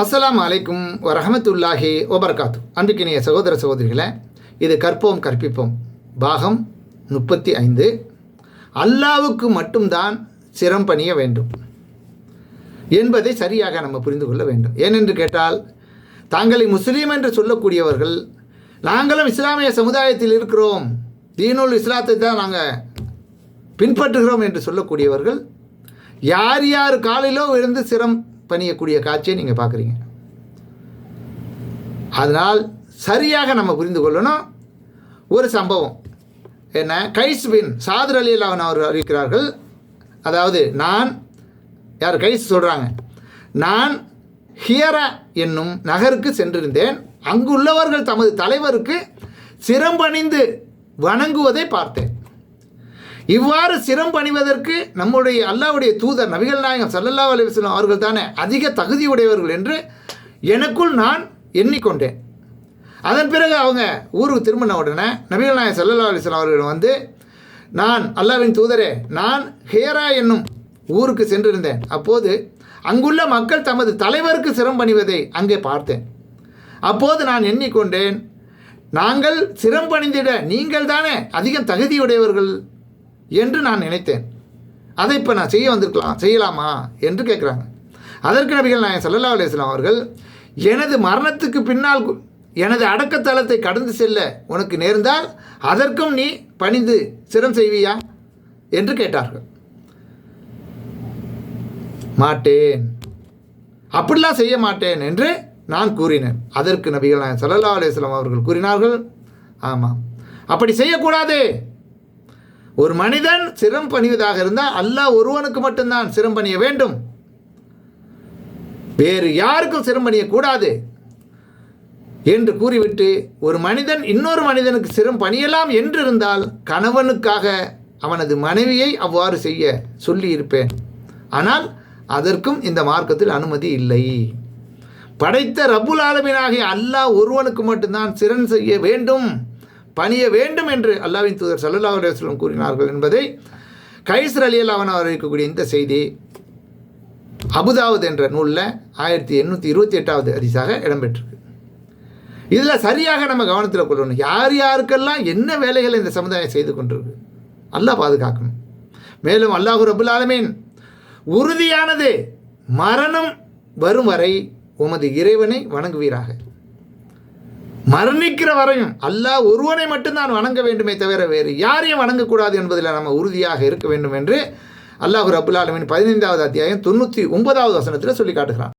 அஸ்லாம் அலைக்கும் வரஹமத்துல்லாஹி ஒபர்காத்து அன்பிக்கினிய சகோதர சகோதரிகளை இது கற்போம் கற்பிப்போம். பாகம் முப்பத்தி ஐந்து. அல்லாவுக்கு மட்டும்தான் சிரம் பணிய வேண்டும். என்பதை சரியாக நம்ம புரிந்து கொள்ள வேண்டும். ஏனென்று கேட்டால் தாங்களை முஸ்லீம் என்று சொல்லக்கூடியவர்கள் நாங்களும் இஸ்லாமிய சமுதாயத்தில் இருக்கிறோம். தீனுல் இஸ்லாத்தை தான் நாங்கள் பின்பற்றுகிறோம் என்று சொல்லக்கூடியவர்கள் யார் யார் காலிலோ விழுந்து சிரம் பணியக்கூடிய காட்சியை நீங்கள் பார்க்குறீங்க. அதனால் சரியாக நம்ம புரிந்து கொள்ளணும். ஒரு சம்பவம். என்ன? கைஸ் பின் சாதர் அலி அல்லாஹன் அவர் அறிவிக்கிறார்கள். அதாவது நான் யார் கைஸ் சொல்கிறாங்க நான் ஹியரா என்னும் நகருக்கு சென்றிருந்தேன். அங்குள்ளவர்கள் தமது தலைவருக்கு சிரம்பணிந்து வணங்குவதை பார்த்தேன். இவ்வாறு சிரம் பணிவதற்கு நம்முடைய அல்லாவுடைய தூதர் நபிகள் நாயகம் சல்லல்லா அலிவசலம் அவர்கள் தானே அதிக தகுதியுடையவர்கள் என்று எனக்குள் நான் எண்ணிக்கொண்டேன். அதன் பிறகு அவங்க ஊருக்கு திரும்பின உடனே நபிகள் நாயகம் சல்லல்லா அலிஸ்லாம் அவர்கள் வந்து நான் அல்லாவின் தூதரே நான் ஹேரா என்னும் ஊருக்கு சென்றிருந்தேன். அப்போது அங்குள்ள மக்கள் தமது தலைவருக்கு சிரம் பணிவதை அங்கே பார்த்தேன். அப்போது நான் எண்ணிக்கொண்டேன் நாங்கள் சிரம் பணிந்திட நீங்கள் தானே அதிகம் தகுதியுடையவர்கள் என்று நான் நினைத்தேன். அதை இப்போ நான் செய்ய வந்திருக்கலாம். செய்யலாமா? என்று கேட்குறாங்க. அதற்கு நபிகள் நான் சல்லல்லா அலிஸ்லாம் அவர்கள் எனது மரணத்துக்கு பின்னால் எனது அடக்கத்தலத்தை கடந்து செல்ல உனக்கு நேர்ந்தால் அதற்கும் நீ பணிந்து சிரம் செய்வியா? என்று கேட்டார்கள். மாட்டேன். அப்படிலாம் செய்ய மாட்டேன் என்று நான் கூறினேன். அதற்கு நபிகள் நான் சல்லல்லா அலிஸ்லாம் அவர்கள் கூறினார்கள். ஆமாம். அப்படி செய்யக்கூடாது. ஒரு மனிதன் சிரம் பணிவதாக இருந்தால் அல்லாஹ் ஒருவனுக்கு மட்டும்தான் சிரம் பணிய வேண்டும். வேறு யாருக்கும் சிரம் பணியக்கூடாது. என்று கூறிவிட்டு ஒரு மனிதன் இன்னொரு மனிதனுக்கு சிரம் பணியலாம் என்று இருந்தால் கணவனுக்காக அவனது மனைவியை அவ்வாறு செய்ய சொல்லியிருப்பேன். ஆனால் அதற்கும் இந்த மார்க்கத்தில் அனுமதி இல்லை. படைத்த ரபுல் ஆலமீனாகிய அல்லாஹ் ஒருவனுக்கு மட்டும்தான் சிரன் செய்ய வேண்டும். பணிய வேண்டும் என்று அல்லாவின் தூதர் சல்லா அலைஹி கூறினார்கள் என்பதை கைசர் அலி அல்லாவன் அவர் இருக்கக்கூடிய இந்த செய்தி அபுதாவது என்ற நூலில் ஆயிரத்தி எண்ணூற்றி இருபத்தி எட்டாவது அரிசாக இடம்பெற்றிருக்கு. இதில் சரியாக நம்ம கவனத்தில் கொள்ளணும். யார் யாருக்கெல்லாம் என்ன வேலைகளை இந்த சமுதாயம் செய்து கொண்டிருக்கு? அல்லாஹ் பாதுகாக்கணும். மேலும் அல்லாஹு ரபுல் ஆலமீன் உறுதியானது மரணம் வரும் வரை உமது இறைவனை வணங்குவீராக. மரணிக்கிற வரையும் அல்லாஹ் ஒருவனை மட்டும்தான் வணங்க வேண்டுமே தவிர வேறு யாரையும் வணங்கக்கூடாது என்பதில் நம்ம உறுதியாக இருக்க வேண்டும் என்று அல்லாஹ் ரபுல் பதினைந்தாவது அத்தியாயம் தொண்ணூற்றி ஒன்பதாவது வசனத்தில் சொல்லி காட்டுகிறான்.